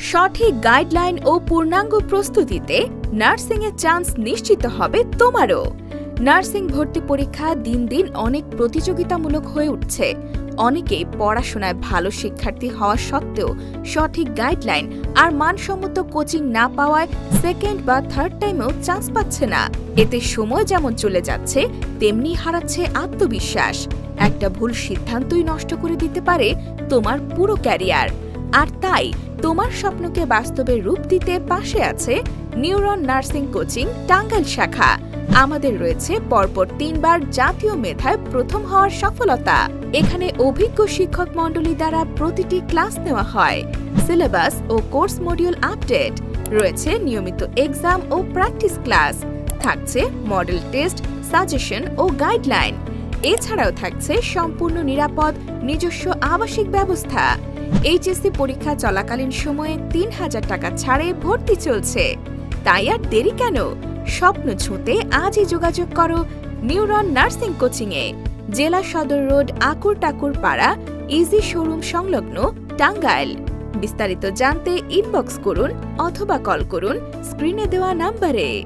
সঠিক গাইডলাইন ও পূর্ণাঙ্গ প্রস্তুতিতে নার্সিংয়ের চান্স নিশ্চিত হবে তোমারও। নার্সিং ভর্তি পরীক্ষা দিন দিন অনেক প্রতিযোগিতামূলক হয়ে উঠছে। অনেকেই পড়াশোনায় ভালো শিক্ষার্থী হওয়া সত্ত্বেও সঠিক গাইডলাইন আর মানসম্মত কোচিং না পাওয়ায় সেকেন্ড বা থার্ড টাইমেও চান্স পাচ্ছে না। এতে সময় যেমন চলে যাচ্ছে, তেমনি হারাচ্ছে আত্মবিশ্বাস। একটা ভুল সিদ্ধান্তই নষ্ট করে দিতে পারে তোমার পুরো ক্যারিয়ার। আর তাই তোমার স্বপ্নকে বাস্তবে রূপ দিতে পাশে আছে নিউরন নার্সিং কোচিং টাঙ্গাইল শাখা। আমাদের রয়েছে পরপর তিনবার জাতীয় মেধায় প্রথম হওয়ার সফলতা। এখানে অভিজ্ঞ শিক্ষক মণ্ডলী দ্বারা প্রতিটি ক্লাস নেওয়া হয়। সিলেবাস ও কোর্স মডিউল আপডেট। রয়েছে নিয়মিত এক্সাম ও প্র্যাকটিস ক্লাস। থাকছে মডেল টেস্ট, সাজেশন ও গাইডলাইন। এছাড়াও থাকছে সম্পূর্ণ নিরাপদ, নিজস্ব আবাসিক ব্যবস্থা। এইচএসসি পরীক্ষা চলাকালীন সময়ে তিন হাজার টাকা ছাড়ে ভর্তি চলছে। তাই আর দেরি কেন? স্বপ্ন ছুঁতে আজই যোগাযোগ করো নিউরন নার্সিং কোচিংয়ে। জেলা সদর রোড আকুর টাকুর পাড়া, ইজি শোরুম সংলগ্ন টাঙ্গাইল। বিস্তারিত জানতে ইনবক্স করুন অথবা কল করুন স্ক্রিনে দেওয়া নাম্বারে।